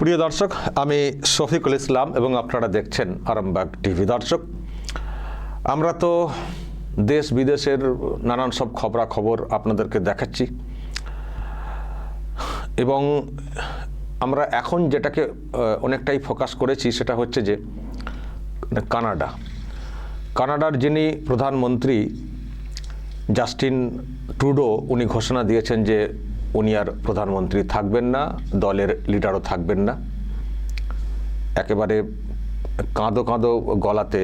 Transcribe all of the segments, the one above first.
প্রিয় দর্শক, আমি শফিকুল ইসলাম এবং আপনারা দেখছেন আরামবাগ টিভি। দর্শক, আমরা তো দেশ বিদেশের নানান সব খবরাখবর আপনাদেরকে দেখাচ্ছি এবং আমরা এখন যেটাকে অনেকটাই ফোকাস করেছি সেটা হচ্ছে যে মানে কানাডা। কানাডার যিনি প্রধানমন্ত্রী, জাস্টিন ট্রুডো, উনি ঘোষণা দিয়েছেন যে উনি আর প্রধানমন্ত্রী থাকবেন না, দলের লিডারও থাকবেন না। একেবারে কাঁদো কাঁদো গলাতে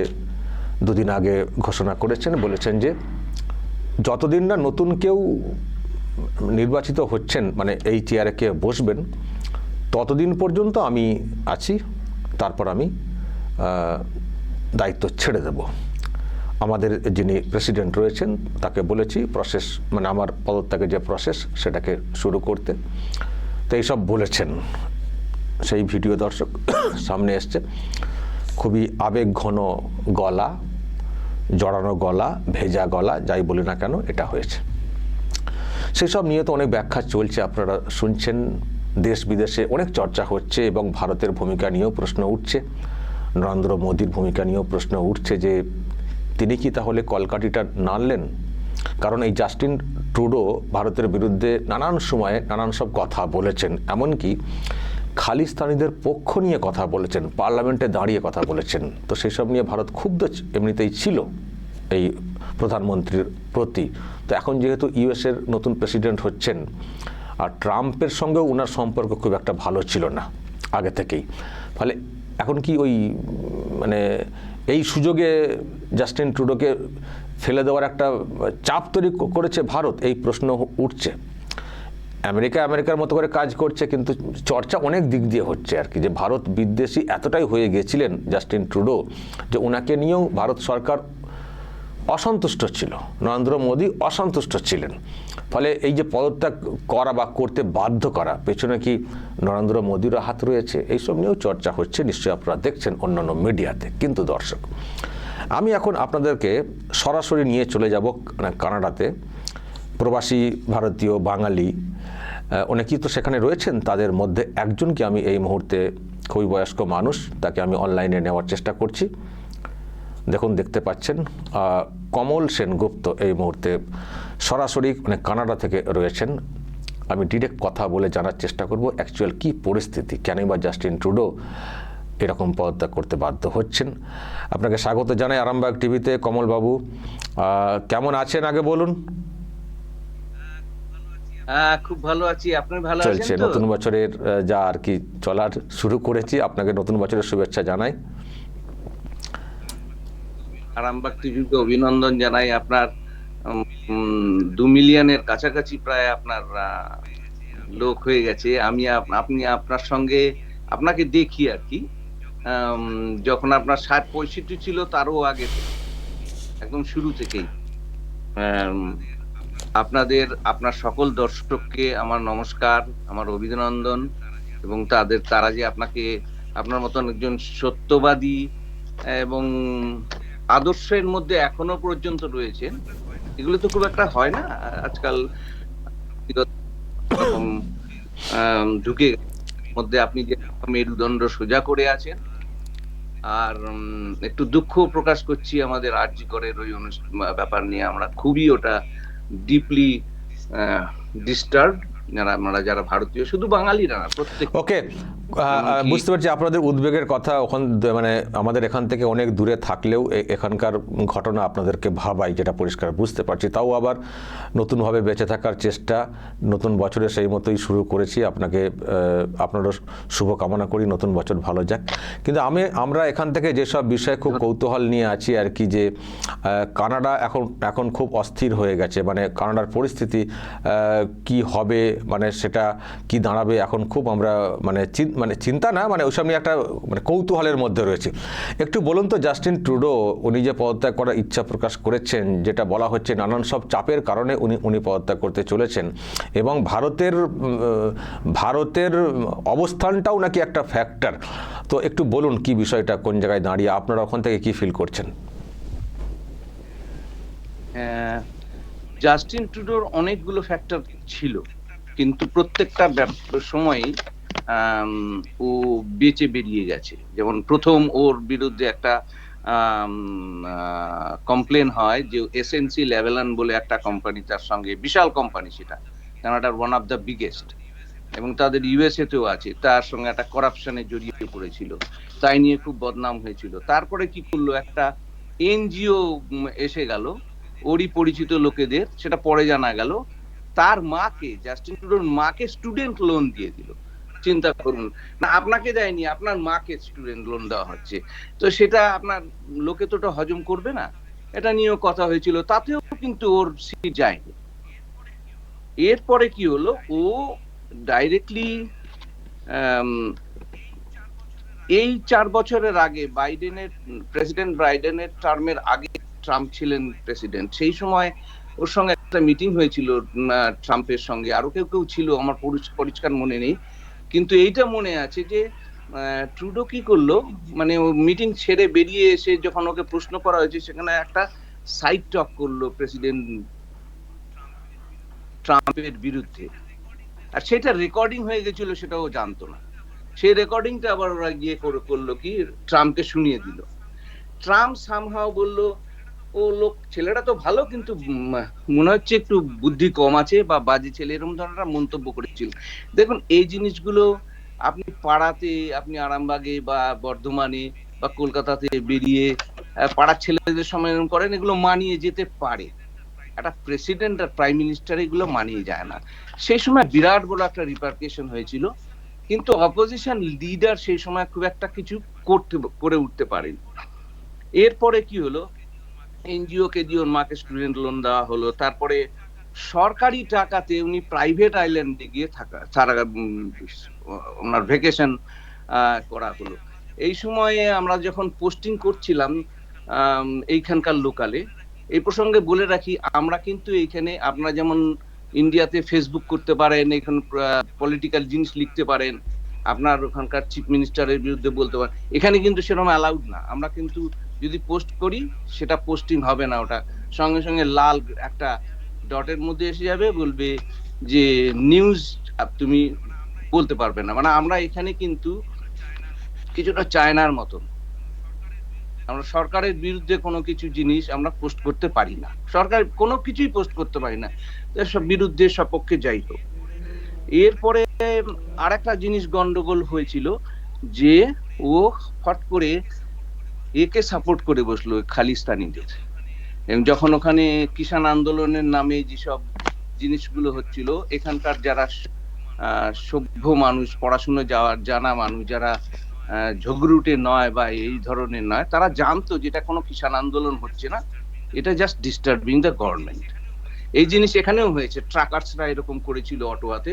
দুদিন আগে ঘোষণা করেছেন, বলেছেন যে যতদিন না নতুন কেউ নির্বাচিত হচ্ছেন মানে এই চেয়ারে কে বসবেন, ততদিন পর্যন্ত আমি আছি, তারপর আমি দায়িত্ব ছেড়ে দেব। আমাদের যিনি প্রেসিডেন্ট রয়েছেন, তাকে বলেছি প্রসেস মানে আমার পদত্যাগের যে প্রসেস সেটাকে শুরু করতে। তো এইসব বলেছেন। সেই ভিডিও দর্শক সামনে এসছে। খুবই আবেগ ঘন গলা, জড়ানো গলা, ভেজা গলা, যাই বলি না কেন, এটা হয়েছে। সেসব নিয়ে তো অনেক ব্যাখ্যা চলছে, আপনারা শুনছেন। দেশ বিদেশে অনেক চর্চা হচ্ছে এবং ভারতের ভূমিকা নিয়েও প্রশ্ন উঠছে। নরেন্দ্র মোদীর ভূমিকা নিয়েও প্রশ্ন উঠছে যে তিনি কি তাহলে কলকাঠিটা নাড়লেন? কারণ এই জাস্টিন ট্রুডো ভারতের বিরুদ্ধে নানান সময়ে নানান সব কথা বলেছেন। এমনকি খালিস্তানিদের পক্ষ নিয়ে কথা বলেছেন, পার্লামেন্টে দাঁড়িয়ে কথা বলেছেন। তো সেসব নিয়ে ভারত ক্ষুব্ধ এমনিতেই ছিল এই প্রধানমন্ত্রীর প্রতি। তো এখন যেহেতু ইউএসের নতুন প্রেসিডেন্ট হচ্ছেন, আর ট্রাম্পের সঙ্গেও ওনার সম্পর্ক খুব একটা ভালো ছিল না আগে থেকেই। ফলে এখন কি ওই মানে এই সুযোগে জাস্টিন ট্রুডোকে ফেলে দেওয়ার একটা চাপ তৈরি করেছে ভারত, এই প্রশ্ন উঠছে। আমেরিকা আমেরিকার মতো করে কাজ করছে, কিন্তু চর্চা অনেক দিক দিয়ে হচ্ছে আর কি। যে ভারত বিদ্বেষী এতটাই হয়ে গেছিলেন জাস্টিন ট্রুডো যে ওনাকে নিয়েও ভারত সরকার অসন্তুষ্ট ছিল। নরেন্দ্র মোদী অসন্তুষ্ট ছিলেন। ফলে এই যে পদত্যাগ করা বা করতে বাধ্য করা, পেছনে কি নরেন্দ্র মোদীরও হাত রয়েছে? এইসব নিয়েও চর্চা হচ্ছে, নিশ্চয়ই আপনারা দেখছেন অন্যান্য মিডিয়াতে। কিন্তু দর্শক, আমি এখন আপনাদেরকে সরাসরি নিয়ে চলে যাব কানাডাতে। প্রবাসী, ভারতীয়, বাঙালি অনেকেই তো সেখানে রয়েছেন। তাদের মধ্যে একজনকে আমি এই মুহূর্তে খুবই বয়স্ক মানুষ, তাকে আমি অনলাইনে নেওয়ার চেষ্টা করছি। দেখুন, দেখতে পাচ্ছেন কমল সেনগুপ্ত এই মুহূর্তে সরাসরি মানে কানাডা থেকে রয়েছেন। আমি ডিরেক্ট কথা বলে জানার চেষ্টা করব অ্যাকচুয়াল কি পরিস্থিতি কেনই বা জাস্টিন ট্রুডো এরকম পদত্যাগ করতে বাধ্য হচ্ছেন। আপনাকে স্বাগত জানাই আরামবাগ টিভিতে কমলবাবু কেমন আছেন আগে বলুন? হ্যাঁ খুব ভালো আছি। আপনি ভালো চলছে আছেন নতুন বছরের যা আর কি চলার শুরু করেছি। আপনাকে নতুন বছরের শুভেচ্ছা জানাই। আরামবাগ টিভিকে অভিনন্দন জানাই। আপনার দু মিলিয়নের কাছাকাছি প্রায় আপনার লোক হয়ে গেছে। আমি আপনি আপনার সঙ্গে, আপনাকে দেখি আর কি। যখন আপনার ষাট পঁয়ষট্টি ছিল, তারও আগে একদম শুরু থেকেই। আপনাদের, আপনার সকল দর্শককে আমার নমস্কার, আমার অভিনন্দন। এবং তাদের, তারা যে আপনাকে, আপনার মতন একজন সত্যবাদী এবং আদর্শের মধ্যে এখনও পর্যন্ত রয়েছেন। এগুলো তো খুব একটা হয় না, আজকাল ঢুকে মধ্যে আপনি যে মেরুদণ্ড সোজা করে আছেন, আর একটু দুঃখ প্রকাশ করছি আমাদের আর্জি করের ওই ব্যাপার নিয়ে। আমরা খুবই ওটা ডিপলি ডিস্টার্ব যারা যারা ভারতীয়, শুধু বাঙালিরা না, প্রত্যেক ওকে বুঝতে পারছি আপনাদের উদ্বেগের কথা ওখান মানে আমাদের এখান থেকে অনেক দূরে থাকলেও এ- এখানকার ঘটনা আপনাদেরকে ভাবাই যেটা পরিষ্কার বুঝতে পারছি। তাও আবার নতুনভাবে বেঁচে থাকার চেষ্টা নতুন বছরে সেই মতোই শুরু করেছি। আপনাকে আপনারও শুভকামনা করি নতুন বছর ভালো যাক। কিন্তু আমি আমরা এখান থেকে যেসব বিষয়ে খুব কৌতূহল নিয়ে আছি আর কি যে কানাডা এখন এখন খুব অস্থির হয়ে গেছে। মানে কানাডার পরিস্থিতি কি হবে মানে সেটা কি দাঁড়াবে এখন খুব আমরা মানে চিন- মানে চিন্তা না মানে ওইসব নিয়ে একটা মানে কৌতূহলের মধ্যে রয়েছে। একটু বলুন তো জাস্টিন ট্রুডো উনি যে পদত্যাগ করার ইচ্ছা প্রকাশ করেছেন যেটা বলা হচ্ছে নানান সব চাপের কারণে উনি উনি পদত্যাগ করতে চলেছেন। এবং ভারতের ভারতের অবস্থানটাও নাকি একটা ফ্যাক্টর তো একটু বলুন কি বিষয়টা কোন জায়গায় দাঁড়িয়ে আপনারা ওখান থেকে কি ফিল করছেন? জাস্টিন ট্রুডোর অনেকগুলো ফ্যাক্টর ছিল কিন্তু প্রত্যেকটা আম, ও বেঁচে বেরিয়ে গেছে। যেমন প্রথম ওর বিরুদ্ধে একটা কমপ্লেন হয় যে এসএনসি লেভেলান বলে একটা কোম্পানি তার সঙ্গে বিশাল কোম্পানি সেটা কানাডার ওয়ান অফ দ্য বিগেস্ট এবং তাদের ইউএসএ তেও আছে, তার সঙ্গে একটা করাপশনে জড়িয়ে পড়েছিল। তাই নিয়ে খুব বদনাম হয়েছিল। তারপরে কি করল? একটা এনজিও এসে গেল, ওরই পরিচিত লোকেদের, সেটা পরে জানা গেল। তার মাকে জাস্টিন ট্রুডোর মাকে স্টুডেন্ট লোন দিয়ে দিল। চিন্তা করুন। না, আপনাকে দেয়নি, আপনার মাকে স্টুডেন্ট লোন দেওয়া হচ্ছে। তো সেটা আপনার লোকে তো ওটা হজম করবে না। এটা নিয়েও কথা হয়েছিল, তাতেও কিন্তু ওর সিট যায়নি। এরপরে কি হলো? ও ডাইরেক্টলি এই চার বছরের আগে বাইডেনের প্রেসিডেন্ট বাইডেনের টার্মের আগে ট্রাম্প ছিলেন প্রেসিডেন্ট সেই সময় ওর সঙ্গে একটা মিটিং হয়েছিল ট্রাম্পের সঙ্গে। আরও কেউ কেউ ছিল, আমার পরিষ্কার পরিষ্কার মনে নেই। কিন্তু এইটা মনে আছে যে ট্রুডো কি করল? মানে ও মিটিং ছেড়ে বেরিয়ে এসে যখন ওকে প্রশ্ন করা হয়েছে, সেখানে একটা সাইড টক করল প্রেসিডেন্ট ট্রাম্পের বিরুদ্ধে। আর সেটা রেকর্ডিং হয়ে গেছিল, সেটা ও জানতো না। সেই রেকর্ডিংটা আবার ওরা গিয়ে করল কি? ট্রাম্পকে শুনিয়ে দিল। ট্রাম্প সামহাও বলল ও লোক ছেলেটা তো ভালো, কিন্তু মনে হচ্ছে একটু বুদ্ধি কম আছে বা বাজে ছেলে, এরকম ধরনের মন্তব্য করেছিল। দেখুন, এই জিনিসগুলো আপনি পাড়াতে, আপনি আরামবাগে বা বর্ধমানে বা কলকাতাতে বেরিয়ে পাড়ার ছেলেদের এরকম করেন, এগুলো মানিয়ে যেতে পারে। একটা প্রেসিডেন্ট আর প্রাইম মিনিস্টার এগুলো মানিয়ে যায় না। সেই সময় বিরাট বড় একটা রিপার্কেশন হয়েছিল, কিন্তু অপোজিশন লিডার সেই সময় খুব একটা কিছু করতে, করে উঠতে পারেনি। এরপরে কি হলো? এনজিও কে দিয়ে ওর মাকে স্টুডেন্ট লোন দেওয়া হলো। তারপরে সরকারি টাকাতে উনি প্রাইভেট আইল্যান্ডে গিয়ে থাকা সারা ওনার ভেকেশন করা হলো। এই সময়ে আমরা যখন পোস্টিং করছিলাম এইখানকার লোকালে এই প্রসঙ্গে বলে রাখি, আমরা কিন্তু এইখানে আপনারা যেমন ইন্ডিয়াতে ফেসবুক করতে পারেন, এখানে পলিটিক্যাল জিনিস লিখতে পারেন, আপনার ওখানকার চিফ মিনিস্টারের বিরুদ্ধে বলতে পারেন, এখানে কিন্তু সেরকম অ্যালাউড না। আমরা কিন্তু যদি পোস্ট করি, সেটা পোস্টিং হবে না ওটা। সঙ্গে সঙ্গে লাল একটা ডটের মধ্যে এসে যাবে, বলবে যে নিউজ তুমি বলতে পারবে না। মানে আমরা এখানে কিন্তু কিছুটা চায়নার মতন। আমরা সরকারের বিরুদ্ধে কোনো কিছু জিনিস আমরা পোস্ট করতে পারি না। সরকার কোনো কিছুই পোস্ট করতে পারি না। সব বিরুদ্ধে সপক্ষে যাই হোক। এরপরে আরেকটা জিনিস গন্ডগোল হয়েছিল যে ও ফট করে একে সাপোর্ট করে বসল খালিস্তানিদের। এবং যখন ওখানে কিষাণ আন্দোলনের নামে যেসব জিনিসগুলো হচ্ছিল, এখানকার যারা সভ্য মানুষ, পড়াশুনো যাওয়ার জানা মানুষ, যারা ঝগড়ুটে নয় বা এই ধরনের নয়, তারা জানতো যেটা কোনো কিষাণ আন্দোলন হচ্ছে না, এটা জাস্ট ডিস্টার্বিং দ্য গভর্নমেন্ট এই জিনিস এখানেও হয়েছে, ট্রাকার্সরা এরকম করেছিল অটোয়াতে,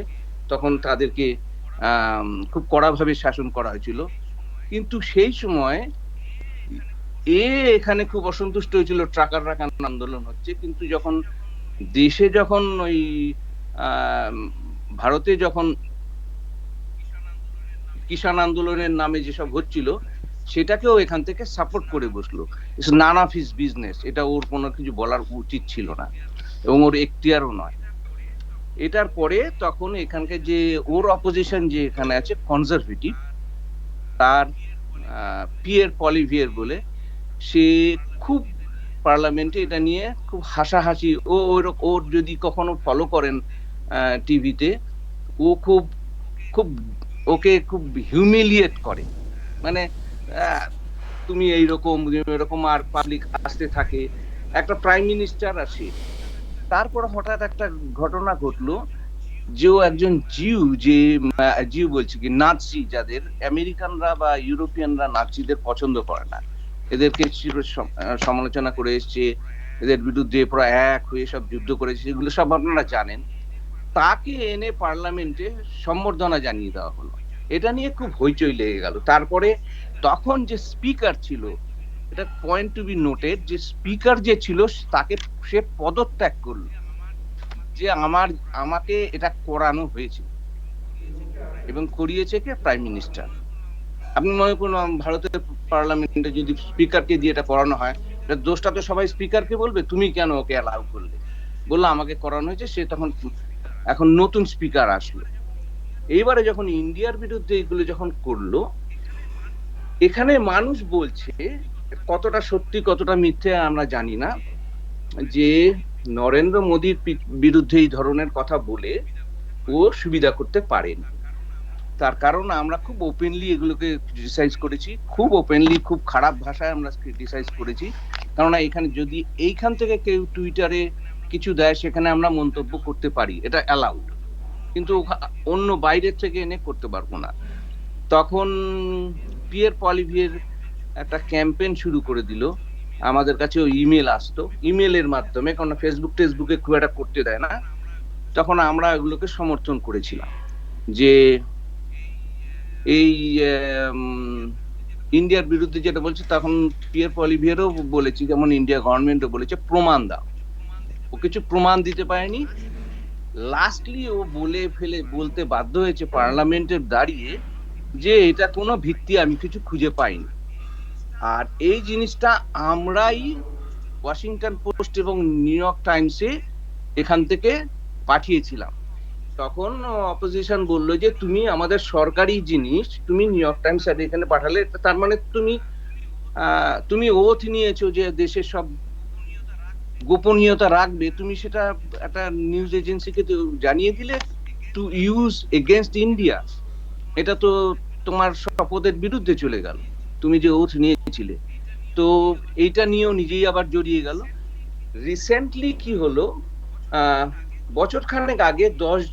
তখন তাদেরকে খুব কড়াভাবে শাসন করা হয়েছিল। কিন্তু সেই সময় এ এখানে খুব অসন্তুষ্ট হয়েছিল, ট্রাকাররা কেন আন্দোলন হচ্ছে? কিন্তু যখন দেশে যখন ওই ভারতে যখন কিষাণ আন্দোলনের নামে যেসব হচ্ছিল, সেটাকেও এখান থেকে সাপোর্ট করে বসল। নান অফ হিজ বিজনেস এটা ওর কোনো কিছু বলার উচিত ছিল না। এবং ওর এখতিয়ারও নয়। এটার পরে তখন এখানকার যে ওর অপোজিশন যে এখানে আছে কনজারভেটিভ তার পিয়ের পলিভিয়ার বলে সে খুব পার্লামেন্টে এটা নিয়ে খুব হাসাহাসি। ও ওর ওর যদি কখনো ফলো করেন টিভিতে ও খুব খুব, ওকে খুব হিউমিলিয়েট করে। মানে তুমি এইরকম এরকম আর পাবলিক আসতে থাকে। একটা প্রাইম মিনিস্টার আসে। তারপর হঠাৎ একটা ঘটনা ঘটলো যে ও একজন জিউ যে জিউ বলছি কি নাৎসি যাদের, আমেরিকানরা বা ইউরোপিয়ানরা নাৎসিদের পছন্দ করে না। এদেরকে সমালোচনা করে এসছে, এদের বিরুদ্ধে পুরো এক হয়ে সব যুদ্ধ করেছে, এগুলো সব আপনারা জানেন। তাকে এনে পার্লামেন্টে সম্বর্ধনা জানিয়ে দেওয়া হলো। এটা নিয়ে খুব হইচই লেগে গেল। তারপরে তখন যে স্পিকার ছিল, এটা পয়েন্ট টু বি নোটেড যে স্পিকার যে ছিল, তাকে সে পদত্যাগ করল। যে আমার, আমাকে এটা করানো হয়েছে। এবং করিয়েছে কে? প্রাইম মিনিস্টার আপনি মনে করুন ভারতের পার্লামেন্টে যদি স্পিকারকে দিয়ে এটা করানো হয় দোষটা তো সবাই স্পিকারকে বলবে, তুমি কেন ওকে অ্যালাউ করলে? বলল, আমাকে করানো হয়েছে, সে তখন, এখন নতুন স্পিকার আসলো। এইবারে যখন ইন্ডিয়ার বিরুদ্ধে এগুলো যখন করল, এখানে মানুষ বলছে, কতটা সত্যি, কতটা মিথ্যে আমরা জানি না, যে নরেন্দ্র মোদীর বিরুদ্ধে এই ধরনের কথা বলে ও সুবিধা করতে পারেন। তার কারণ আমরা খুব ওপেনলি এগুলোকে ক্রিটিসাইজ করেছি। খুব ওপেনলি খুব খারাপ ভাষায় আমরা ক্রিটিসাইজ করেছি। কেননা এখানে যদি এইখান থেকে কেউ টুইটারে কিছু দেয়, সেখানে আমরা মন্তব্য করতে পারি। এটা অ্যালাউড কিন্তু অন্য বাইরের থেকে এনে করতে পারব না। তখন পিয়ের পলিভিয়ের একটা ক্যাম্পেইন শুরু করে দিল। আমাদের কাছে ওই ইমেল আসতো। ইমেলের মাধ্যমে কারণ ফেসবুক টেসবুকে খুব একটা করতে দেয় না। তখন আমরা এগুলোকে সমর্থন করেছিলাম। যে এই ইন্ডিয়ার বিরুদ্ধে যেটা বলছে, তখন পিয়ার পলিভিয়ারও বলেছি, যেমন ইন্ডিয়া গভর্নমেন্টও বলেছে, প্রমাণ দাও। ও কিছু প্রমাণ দিতে পারেনি। লাস্টলি ও বলে ফেলে, বলতে বাধ্য হয়েছে পার্লামেন্টে দাঁড়িয়ে যে এটা কোনো ভিত্তি আমি কিছু খুঁজে পাইনি। আর এই জিনিসটা আমরাই ওয়াশিংটন পোস্ট এবং নিউ ইয়র্ক টাইমসে এখান থেকে পাঠিয়েছিলাম। তখন অপোজিশন বলল যে, তুমি আমাদের সরকারি জিনিস, তুমি নিউ ইয়র্ক টাইমস আর এখানে পাঠালে, তার মানে তুমি তুমি ওথ নিয়েছো যে দেশের সব গোপনীয়তা রাখবে, তুমি সেটা একটা নিউজ এজেন্সিকে তো জানিয়ে দিলে টু ইউজ এগেনস্ট ইন্ডিয়া এটা তো তোমার শপথের বিরুদ্ধে চলে গেল, তুমি যে ওথ নিয়েছিলে। তো এইটা নিয়েও নিজেই আবার জড়িয়ে গেল। রিসেন্টলি কি হলো? বছর খানেক আগে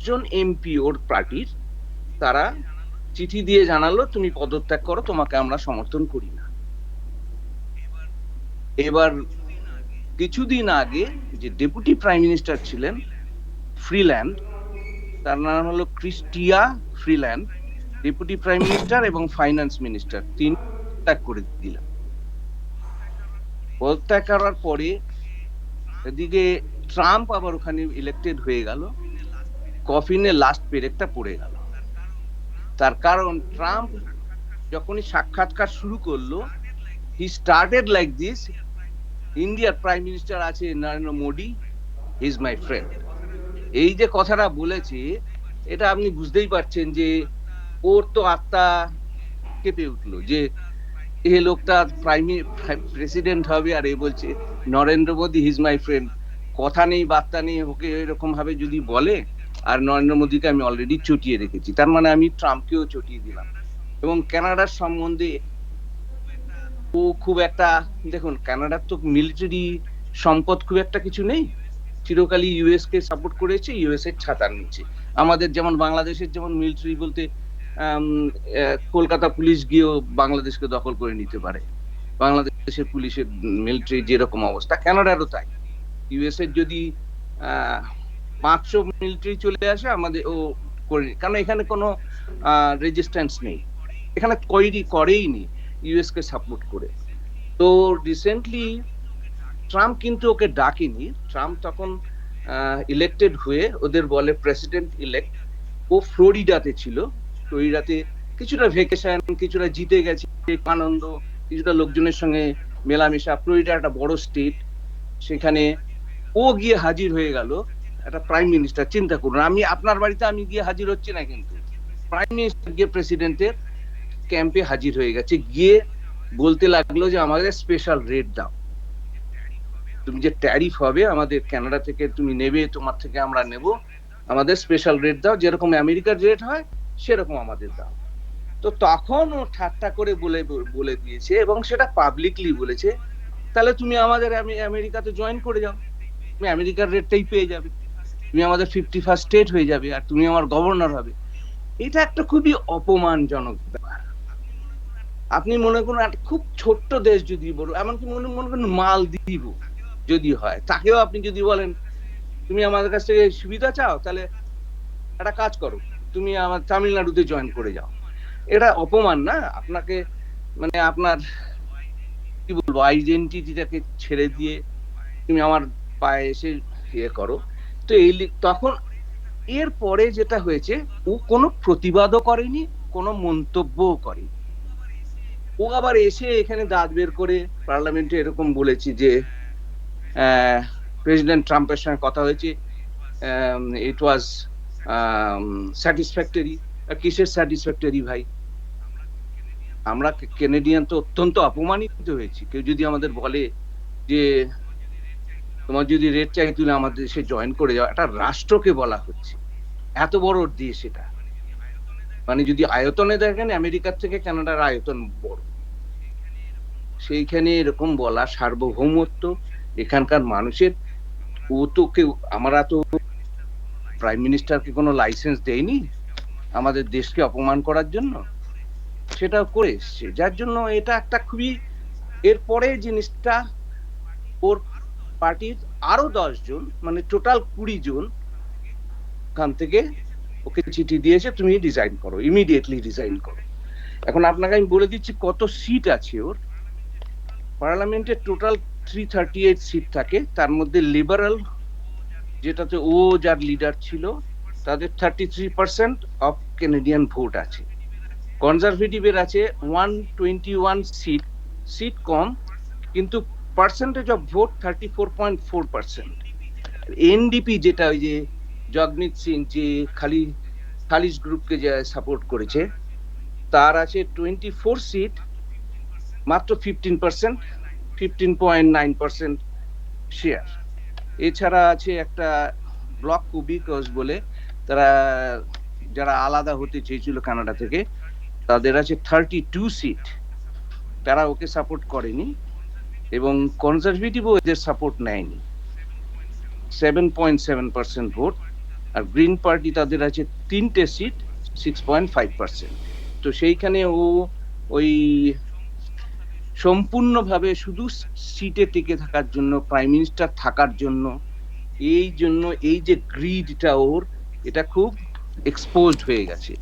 জন এমপি ওর পার্টির, তারা চিঠি দিয়ে জানালো, তুমি পদত্যাগ করো, তোমাকে আমরা সমর্থন করি না। এবার কিছুদিন আগে যে ডেপুটি প্রাইম মিনিস্টার ছিলেন ফ্রিল্যান্ড, তার নাম হলো Chrystia Freeland, deputy prime minister এবং ফাইন্যান্স মিনিস্টার। তিন ত্যাগ করে দিলাম পদত্যাগ করার পরে এদিকে ট্রাম্প আবার ওখানে ইলেক্টেড হয়ে গেল। কফিনে লাস্ট পেরেকটা পড়ে গেল। তার কারণ ট্রাম্প যখনই সাক্ষাৎকার শুরু করল হি স্টার্টেড লাইক দিস ইন্ডিয়ার প্রাইম মিনিস্টার আছে Narendra Modi is my friend এই যে কথাটা বলেছে, এটা আপনি বুঝতেই পারছেন যে ওর তো আত্মা কেঁপে উঠল যে এ লোকটা প্রাইম প্রেসিডেন্ট হবে আর এ বলছে, Narendra Modi his my friend কথা নেই, বার্তা নেই, ওকে এরকম ভাবে যদি বলে, আর নরেন্দ্র মোদীকে আমি অলরেডি চটিয়ে রেখেছি। তার মানে আমি ট্রাম্পকেও চটিয়ে দিলাম। এবং কানাডার সম্বন্ধে ও খুব একটা, দেখুন, কানাডার তো মিলিটারি সম্পদ খুব একটা কিছু নেই। চিরকালই ইউএস কে সাপোর্ট করেছে ইউএস এর ছাতার নিচে আমাদের যেমন বাংলাদেশের যেমন মিলিটারি বলতে কলকাতা পুলিশ গিয়েও বাংলাদেশকে দখল করে নিতে পারে। বাংলাদেশের পুলিশের মিলিটারি যেরকম অবস্থা, কানাডারও তাই। ইউএস এর যদি পাঁচশো মিলিটারি চলে আসে, আমাদের ও করে। কারণ এখানে কোনো রেজিস্ট্যান্স নেই। এখানে কইরি করেই নি ইউএস কে সাপোর্ট করে। তো রিসেন্টলি ট্রাম্প কিন্তু ওকে ডাকেনি। ট্রাম্প তখন ইলেক্টেড হয়ে ওদের বলে প্রেসিডেন্ট ইলেক্ট ও ফ্লোরিডাতে ছিল। ফ্লোরিডাতে কিছুটা ভেকেশন কিছুটা জিতে গেছে আনন্দ, কিছুটা লোকজনের সঙ্গে মেলামেশা। ফ্লোরিডা একটা বড় স্টেট সেখানে ও গিয়ে হাজির হয়ে গেল। একটা প্রাইম মিনিস্টার চিন্তা করুন। আমি আপনার বাড়িতে আমি গিয়ে হাজির হচ্ছি না কিন্তু। প্রাইম মিনিস্টার গিয়ে প্রেসিডেন্টের ক্যাম্পে হাজির হয়ে গেছে। গিয়ে বলতে লাগল যে আমাদের স্পেশাল রেট দাও। তুমি যে ট্যারিফ হবে, আমাদের কানাডা থেকে তুমি নেবে, তোমার থেকে আমরা নেব। আমাদের স্পেশাল রেট দাও। যেরকম আমেরিকার রেট হয়, সেরকম আমাদের দাও। তো তখন ও ঠাট্টা করে বলে বলে দিয়েছে এবং সেটা পাবলিকলি বলেছে। তাহলে তুমি আমাদের আমে- আমেরিকাতে জয়েন করে যাও। তুমি আমেরিকার রেটটাই পেয়ে যাবে। তুমি আমাদের ফিফটি ফার্স্ট স্টেট হয়ে যাবে আর তুমি আমার গভর্নর হবে। এটা একটা খুবই অপমানজনক ব্যাপার। আপনি মনে করুন, একটা খুব ছোট্ট দেশ যদি বলো এমনকি মনে মনে করুন মালদ্বীপ যদি হয়, তাকেও আপনি যদি বলেন, তুমি আমাদের কাছ থেকে সুবিধা চাও, তাহলে একটা কাজ করো, তুমি আমার তামিলনাড়ুতে জয়েন করে যাও। এটা অপমান না, আপনাকে মানে আপনার, কি বলব আইডেন্টিটিটাকে ছেড়ে দিয়ে তুমি আমার পায়ে এসে ইয়ে করো। তো এই তখন এর পরে যেটা হয়েছে, ও কোনো প্রতিবাদও করেনি, কোনো মন্তব্যও করেনি। ও আবার এসে এখানে দাঁত বের করে পার্লামেন্টে এরকম বলেছি যে প্রেসিডেন্ট ট্রাম্পের সঙ্গে কথা হয়েছে ইট ওয়াজ স্যাটিসফ্যাক্টরি কিসের স্যাটিসফ্যাক্টরি ভাই? আমরা কেনেডিয়ান তো অত্যন্ত অপমানিত হয়েছি। কেউ যদি আমাদের বলে যে তোমার যদি রেট চাই তুলে আমাদের দেশে জয়েন করে যাও, একটা রাষ্ট্রকে বলা হচ্ছে। এত বড় দেশ এটা। মানে যদি আয়তনে দেখেন, আমেরিকার থেকে কানাডার আয়তন বড়। সেইখানে এরকম বলা সার্বভৌমত্ব, এখানকার মানুষের, ও তো কেউ, আমরা তো প্রাইম মিনিস্টারকে কোনো লাইসেন্স দেয়নি আমাদের দেশকে অপমান করার জন্য। সেটাও করে এসছে। যার জন্য এটা একটা খুবই, এরপরে জিনিসটা ওর পার্টির আরও দশ জন মানে টোটাল কুড়ি জন খান থেকে ওকে চিঠি দিয়েছে, তুমি রিজাইন করো ইমিডিয়েটলি রিজাইন করো। এখন আপনাকে আমি বলে দিচ্ছি কত সিট আছে ওর। পার্লামেন্টে total three thirty eight seat থাকে, তার মধ্যে লিবারাল যেটাতে ও যার লিডার ছিল, তাদের thirty three percent of Canadian vote আছে কনজারভেটিভের আছে one twenty one seat seat কম, কিন্তু percentage of vote thirty four point four percent NDP যেটা ওই যে জগমিত সিং যে খালি খালিজ গ্রুপকে যে সাপোর্ট করেছে, তার আছে টোয়েন্টি ফোর সিট মাত্র fifteen percent fifteen point nine percent share এছাড়া আছে একটা ব্লক কুবিকস বলে, তারা যারা আলাদা হতে চেয়েছিল কানাডা থেকে, তাদের আছে থার্টি টু সিট তারা ওকে সাপোর্ট করেনি। এবং কনজারভেটিভও এদের সাপোর্ট নেয়নি। Seven point seven percent vote, আর গ্রিন পার্টি তাদের আছে তিনটে seat six point five percent তো সেইখানে ও ওই সম্পূর্ণভাবে শুধু সিটে টিকে থাকার জন্য প্রাইম মিনিস্টার থাকার জন্য, এই জন্য এই যে গ্রিডটা ওর, এটা খুব এক্সপোজড হয়ে গেছে।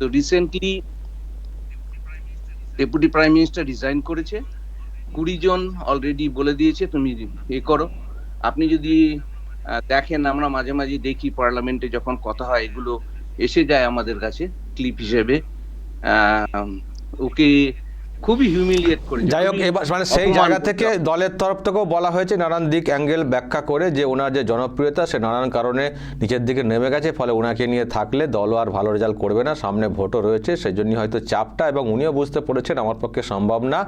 তো recently deputy prime minister resign করেছে। কুড়ি জন অলরেডি বলে দিয়েছে তুমি এ করো। আপনি যদি দেখেন আমরা মাঝে মাঝে দেখি পার্লামেন্টে যখন কথা হয় এগুলো এসে যায় আমাদের কাছে ক্লিপ হিসেবে। ওকে খুবই হিউমিলিয়েট করে যাই হোক এবার মানে সেই জায়গা থেকে দলের তরফ থেকেও বলা হয়েছে নানান দিক অ্যাঙ্গেল ব্যাখ্যা করে যে ওনার যে জনপ্রিয়তা সে নানান কারণে নিচের দিকে নেমে গেছে ফলে ওনাকে নিয়ে থাকলে দলও আর ভালো রেজাল্ট করবে না। সামনে ভোটও রয়েছে সেই জন্যই হয়তো চাপটা এবং উনিও বুঝতে পেরেছেন আমার পক্ষে সম্ভব না।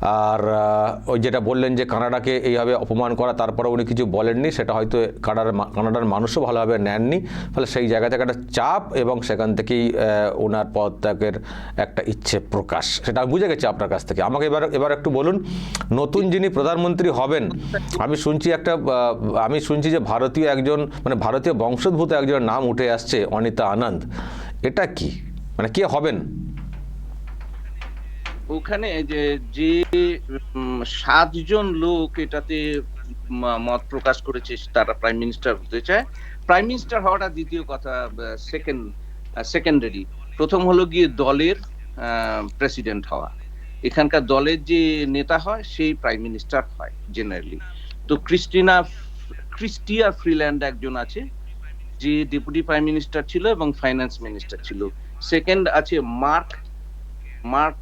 আর ওই যেটা বললেন যে কানাডাকে এইভাবে অপমান করা তারপরে উনি কিছু বলেননি, সেটা হয়তো কানাডার কানাডার মানুষও ভালোভাবে নেননি। ফলে সেই জায়গা থেকে একটা চাপ এবং সেখান থেকেই ওনার পদত্যাগের একটা ইচ্ছে প্রকাশ। সেটা আমি বুঝে গেছি আপনার কাছ থেকে। আমাকে এবার এবার একটু বলুন, নতুন যিনি প্রধানমন্ত্রী হবেন, আমি শুনছি একটা আমি শুনছি যে ভারতীয় একজন মানে ভারতীয় বংশোদ্ভূত একজন নাম উঠে আসছে, অনিতা আনন্দ। এটা কি? মানে কে হবেন? ওখানে যে যে সাতজন লোক এটাতে মত প্রকাশ করেছে, তারা প্রাইম মিনিস্টার হতে চায়। প্রাইম মিনিস্টার হওয়াটা দ্বিতীয় কথা সেকেন্ড সেকেন্ডারি প্রথম হলো গিয়ে দলের প্রেসিডেন্ট হওয়া। এখানকার দলের যে নেতা হয়, সেই প্রাইম মিনিস্টার হয় জেনারেলি তো ক্রিস্টিনা, ক্রিস্টিয়া ফ্রিল্যান্ড একজন আছে, যে ডেপুটি প্রাইম মিনিস্টার ছিল এবং ফাইন্যান্স মিনিস্টার ছিল। সেকেন্ড আছে মার্ক মার্ক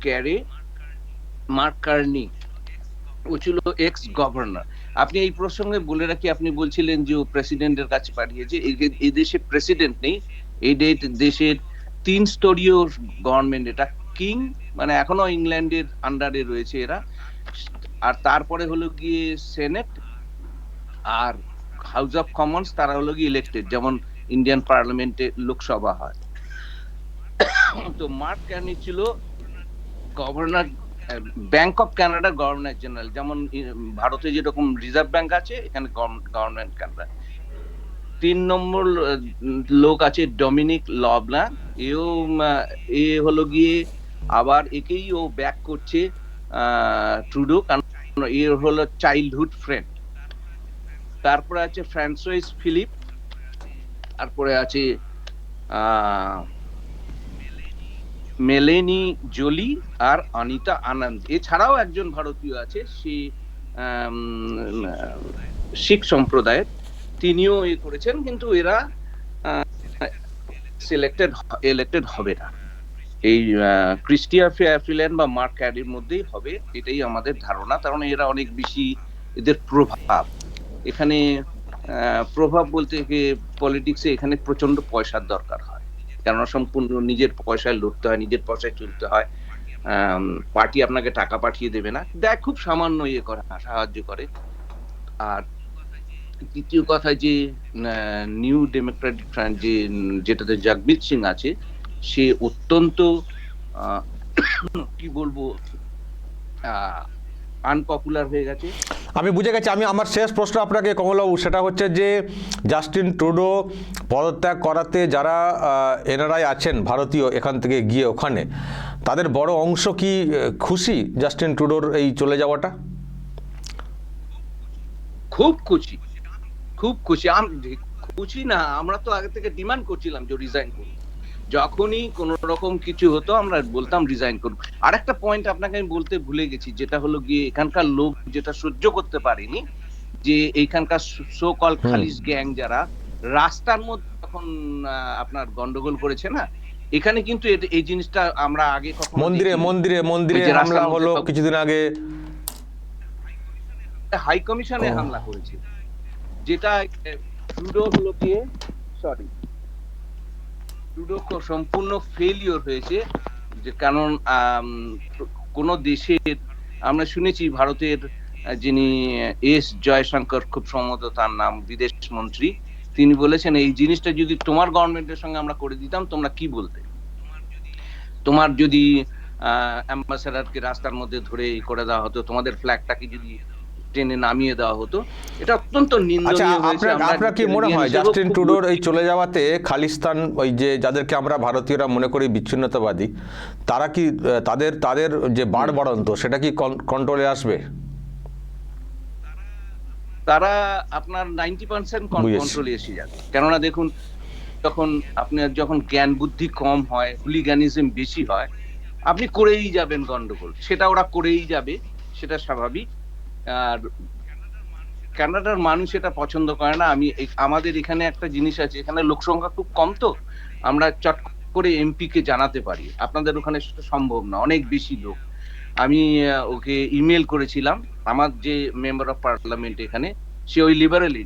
ক্যারে মার্ক কার্নি ও ছিল এক্স গভর্নর আপনি এই প্রসঙ্গে বলে রাখি, আপনি বলছিলেন যে ও প্রেসিডেন্টের কাছে পাঠিয়েছে। এই- দেশে প্রেসিডেন্ট নেই, এই ডে- দেশের তিন স্তরীয় গভর্নমেন্ট এটা কিং মানে এখনও ইংল্যান্ডের আন্ডারে রয়েছে এরা। আর তারপরে হলো গিয়ে সেনেট আর হাউস অফ কমন্স তারা হলো গিয়ে ইলেক্টেড যেমন ইন্ডিয়ান পার্লামেন্টে লোকসভা হয়। তো মার্ক ক্যানি ছিল governor Bank of Canada governor general যেমন ভারতে যেরকম রিজার্ভ ব্যাংক আছে, এখানে গভর্নমেন্ট কানাডা তিন নম্বর লোক আছে ডমিনিক লবলা এও এ হলো গিয়ে আবার একেই ও ব্যাক করছে ট্রুডো কারণ এ হলো চাইল্ডহুড ফ্রেন্ড তারপরে আছে ফ্রান্সোইস ফিলিপ তারপরে আছে, আহ মেলেনি জোলি আর অনিতা আনন্দ। এছাড়াও একজন ভারতীয় আছে, সে শিখ সম্প্রদায়ের। তিনিও এ করেছেন, কিন্তু এরা সিলেক্টেড ইলেক্টেড হবে না। এই ক্রিস্টিয়া ফিল্যান্ড বা মার্ক ক্যাডির মধ্যেই হবে, এটাই আমাদের ধারণা, কারণ এরা অনেক বেশি এদের প্রভাব। এখানে প্রভাব বলতে পলিটিক্সে এখানে প্রচণ্ড পয়সার দরকার হয়। কেননা সম্পূর্ণ নিজের পয়সায় লড়তে হয়, নিজের পয়সায় চলতে হয়। পার্টি আপনাকে টাকা পাঠিয়ে দেবে না। দেয় খুব সামান্য ইয়ে করে, সাহায্য করে। আর দ্বিতীয় কথা যে নিউ ডেমোক্রেটিক ফ্রন্ট যে, যেটাতে জগমিত সিং আছে, সে অত্যন্ত কি বলব আনপপুলার হয়ে গেছে। আমি বুঝে গেছি আমি আমার শেষ প্রশ্ন আপনাকে কমলবাবু সেটা হচ্ছে যে জাস্টিন ট্রুডো পদত্যাগ করাতে যারা এনআরআই আছেন ভারতীয় এখান থেকে গিয়ে ওখানে তাদের বড় অংশ কি খুশি জাস্টিন ট্রুডোর এই চলে যাওয়াটা? খুব খুশি। খুব খুশি। আম- খুশি না আমরা তো আগে থেকে ডিমান্ড করছিলাম যে রিজাইন করুন যখনই কোন রকম কিছু হতো আমরা বলতাম রিজাইন করুন। আর একটা পয়েন্ট আপনাকে আমি বলতে ভুলে গেছি যেটা হলো গিয়ে এখানকার লোক যেটা সহ্য করতে পারেনি যে এইখানকার সো কল। খালিস গ্যাং যারা রাস্তার মধ্যে যখন আপনার গন্ডগোল করেছে না এখানে কিন্তু এই জিনিসটা আমরা আগে কখনো মন্দিরে মন্দিরে মন্দিরে হামলা হলো কিছুদিন আগে। হাই কমিশনে হামলা করেছে যেটা হলো গিয়ে সরি কো- সম্পূর্ণ ফেলিওর হয়েছে, যে কারণ কোন দেশের আমরা শুনেছি ভারতের যিনি এস জয়শঙ্কর খুব সম্ভবত তার নাম, বিদেশ মন্ত্রী, তিনি বলেছেন, এই জিনিসটা যদি তোমার গভর্নমেন্টের সঙ্গে আমরা করে দিতাম, তোমরা কি বলতে? তোমার যদি অ্যাম্বাসেডারকে রাস্তার মধ্যে ধরে করে দেওয়া হতো, তোমাদের ফ্ল্যাগটাকে যদি ট্রেনে নামিয়ে দেওয়া হতো। এটা অত্যন্ত আচ্ছা নিন্দনীয় হয়েছে। আপনার কি মনে হয় জাস্টিন খুব ট্রুডোর এই চলে যাওয়াতে খালিস্তান ওই যে যাদেরকে আমরা ভারতীয়রা মনে করি বিচ্ছিন্নতাবাদী তারা কি তাদের তাদের যে বাড় বাড়ন্ত সেটা কি কন্ট্রোলে আসবে? তারা আপনার নাইনটি পার্সেন্ট। কন্ট্রোলে এসে যাবে। কেননা দেখুন যখন আপনার যখন জ্ঞান বুদ্ধি কম হয় হুলিগানিজম বেশি হয় আপনি করেই যাবেন গন্ডগোল। সেটা ওরা করেই যাবে সেটা স্বাভাবিক। আর কানাডার মানুষ এটা পছন্দ করে না। আমি আমাদের এখানে একটা জিনিস আছে, এখানে লোক সংখ্যা খুব কম তো। আমরা চট করে এমপি কে জানাতে পারি। আপনাদের ওখানে সেটা সম্ভব না, অনেক বেশি লোক। আমি ওকে ইমেল করেছিলাম। আমার যে মেম্বার অফ পার্লামেন্ট এখানে, সে ওই লিবারেলি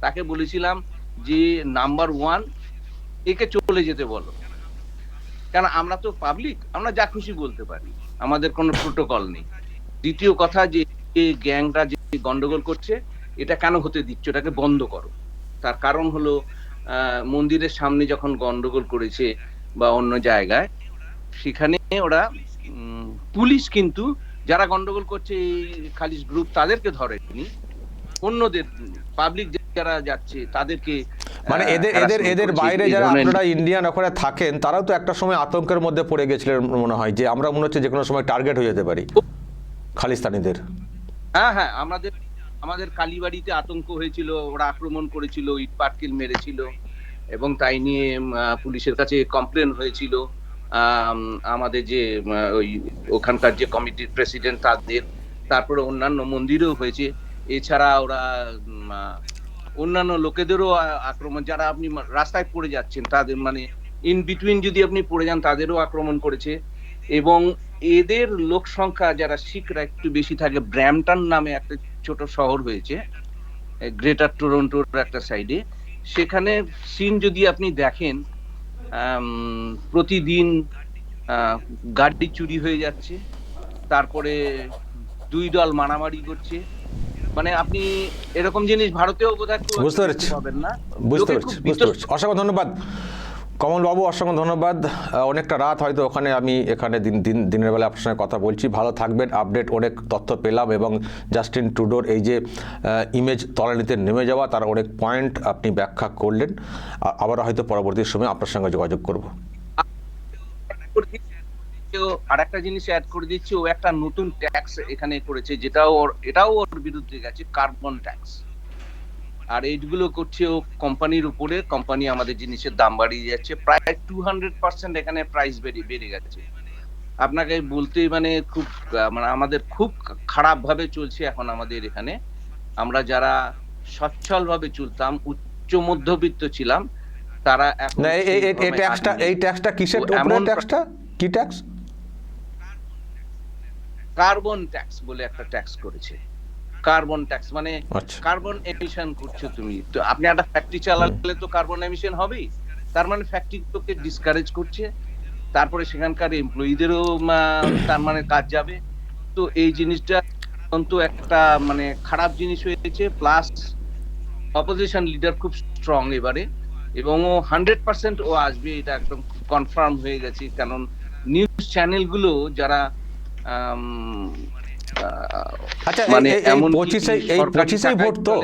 তাকে বলেছিলাম যে, নাম্বার ওয়ান, একে চলে যেতে বলো। কেন, আমরা তো পাবলিক, আমরা যা খুশি বলতে পারি। আমাদের কোনো প্রোটোকল নেই। দ্বিতীয় কথা যে এই গ্যাংরা যে গন্ডগোল করছে এটা কেন হতে দিচ্ছ? এটাকে বন্ধ করো। তার কারণ হলো মন্দিরের সামনে যখন গন্ডগোল করেছে বা অন্য জায়গায় সেখানে ওরা পুলিশ কিন্তু যারা গন্ডগোল করছে এই খালিস গ্রুপ তাদেরকে ধরেনি। অন্যদের পাবলিক যারা যাচ্ছে তাদেরকে মানে এদের এদের এদের বাইরে যারা আপনারা ইন্ডিয়ান ওখানে থাকেন তারাও তো একটা সময় আতঙ্কের মধ্যে পড়ে গেছিলেন মনে হয় যে আমরা মনে হচ্ছে যে কোনো সময় টার্গেট হয়ে যেতে পারি। খালিস্তানিদের। হ্যাঁ হ্যাঁ আমাদের আমাদের কালীবাড়িতে আতঙ্ক হয়েছিল, ওরা আক্রমণ করেছিল, ইট পাটকেল মেরেছিল এবং তাই নিয়ে পুলিশের কাছে কমপ্লেন হয়েছিল। আমাদের যে ওই ওখানকার যে কমিটির প্রেসিডেন্ট তাদের, তারপরে অন্যান্য মন্দিরেও হয়েছে। এছাড়া ওরা অন্যান্য লোকেদেরও আক্রমণ, যারা আপনি রাস্তায় পড়ে যাচ্ছেন, তাদের মানে ইন বিটুইন যদি আপনি পড়ে যান, তাদেরও আক্রমণ করেছে। এবং এদের লোক সংখ্যা যারা শিখরা একটু বেশি থাকে ব্র্যামটন নামে একটা ছোট শহর হয়েছে গ্রেটার টরন্টোর একটা সাইডে সেখানে সিন যদি আপনি দেখেন প্রতিদিন গাড়ি চুরি হয়ে যাচ্ছে তারপরে দুই দল মারামারি করছে। মানে আপনি এরকম জিনিস ভারতেও বোধহয় বুঝতে পেরেছি। পাবেন না। বুঝতে পারছি বুঝতে পারছি। অসংখ্য ধন্যবাদ। কমলবাবু, অসংখ্য ধন্যবাদ। অনেকটা রাত হয়তো ওখানে আমি এখানে দিন দিন, দিনের বেলা আপনার সঙ্গে কথা বলছি। ভালো থাকবেন, আপডেট অনেক তথ্য পেলাম এবং জাস্টিন টুডোর এই যে ইমেজ তলানিতে নেমে যাওয়া, তার অনেক পয়েন্ট আপনি ব্যাখ্যা করলেন। আবার হয়তো পরবর্তী সময় আপনার সঙ্গে যোগাযোগ করব। ও আরেকটা জিনিস অ্যাড করে দিচ্ছে, ও একটা নতুন ট্যাক্স এখানে করেছে, যেটাও ওর, এটাও ওর বিরুদ্ধে গেছে কার্বন ট্যাক্স আর এইগুলো করছে ও কোম্পানির উপরে কোম্পানি আমাদের জিনিসের দাম বাড়িয়ে যাচ্ছে। প্রায় টু হান্ড্রেড পার্সেন্ট এখানে প্রাইস বেড়ে বেড়ে গেছে। আপনাকে বলতে মানে খুব মানে আমাদের খুব খারাপ ভাবে চলছে এখন আমাদের এখানে। আমরা যারা সচ্ছল ভাবে চলতাম উচ্চ মধ্যবিত্ত ছিলাম তারা এখন এই- ট্যাক্সটা এই ট্যাক্সটা কিসের উপরে ট্যাক্সটা কি ট্যাক্স কার্বন ট্যাক্স বলে একটা ট্যাক্স করেছে। কার্বন ট্যাক্স মানে আচ্ছা। কার্বন এমিশন করছ তুমি। তো আপনি একটা ফ্যাক্টরি চালালে তো কার্বন এমিশন হবেই। তার মানে ফ্যাক্টরিগুলোকে ডিসকারেজ করছে। তারপরে সেখানকার এমপ্লয়ীদেরও তার মানে কাজ যাবে। তো এই জিনিসটা অন্তত একটা মানে খারাপ জিনিস হয়েছে। প্লাস অপোজিশন লিডার খুব স্ট্রং এবারে। এবং ও হান্ড্রেড পার্সেন্ট ও আসবে এটা একদম কনফার্ম হয়ে গেছে। কারণ নিউজ চ্যানেলগুলো যারা আচ্ছা মানে এমন পঁচিশে এই পঁচিশেই ভোট তো।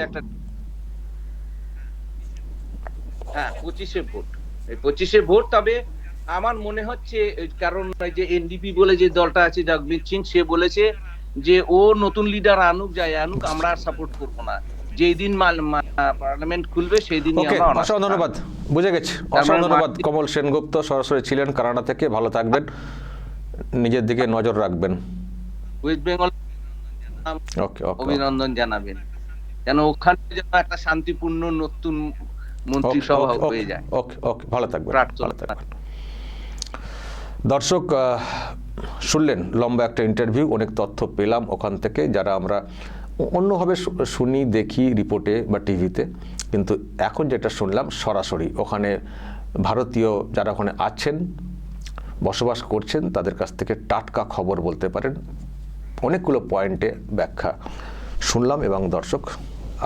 হ্যাঁ পঁচিশে ভোট। এই পঁচিশে ভোট তবে আমার মনে হচ্ছে কারণ যে এনডিপি বলে যে দলটা আছে জগমিত সিং সে বলেছে যে ও নতুন লিডার আনুক যাই আনুক আমরা আর সাপোর্ট করব না। যেই দিন পার্লামেন্ট খুলবে সেই দিনই ওকে অসংখ্য ধন্যবাদ। বুঝে গেছি। অসংখ্য ধন্যবাদ কমল সেনগুপ্ত সরাসরি ছিলেন কানাডা থেকে। ভালো থাকবেন। নিজের দিকে নজর রাখবেন। ওয়েস্ট বেঙ্গল অভিনন্দন জানাবেন। যেন ওখানে যেন একটা শান্তিপূর্ণ নতুন মন্ত্রিসভা হয়ে যায়। ওকে ওকে ভালো থাকবেন। ভালো থাকবেন। দর্শক শুনলেন লম্বা একটা ইন্টারভিউ অনেক তথ্য পেলাম ওখান থেকে যারা আমরা অন্যভাবে শুনি দেখি রিপোর্টে বা টিভিতে কিন্তু এখন যেটা শুনলাম সরাসরি ওখানে ভারতীয় যারা ওখানে আছেন বসবাস করছেন তাদের কাছ থেকে টাটকা খবর বলতে পারেন। অনেকগুলো পয়েন্টে ব্যাখ্যা শুনলাম এবং দর্শক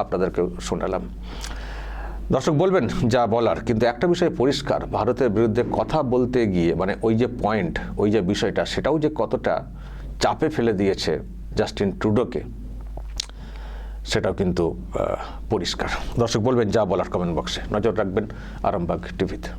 আপনাদেরকেও শোনালাম। দর্শক বলবেন, যা বলার, কিন্তু একটা বিষয় পরিষ্কার, ভারতের বিরুদ্ধে কথা বলতে গিয়ে মানে ওই যে পয়েন্ট, ওই যে বিষয়টা, সেটাও যে কতটা চাপে ফেলে দিয়েছে জাস্টিন ট্রুডোকে, সেটাও কিন্তু পরিষ্কার। দর্শক বলবেন, যা বলার কমেন্ট বক্সে। নজর রাখবেন আরামবাগ টিভিতে।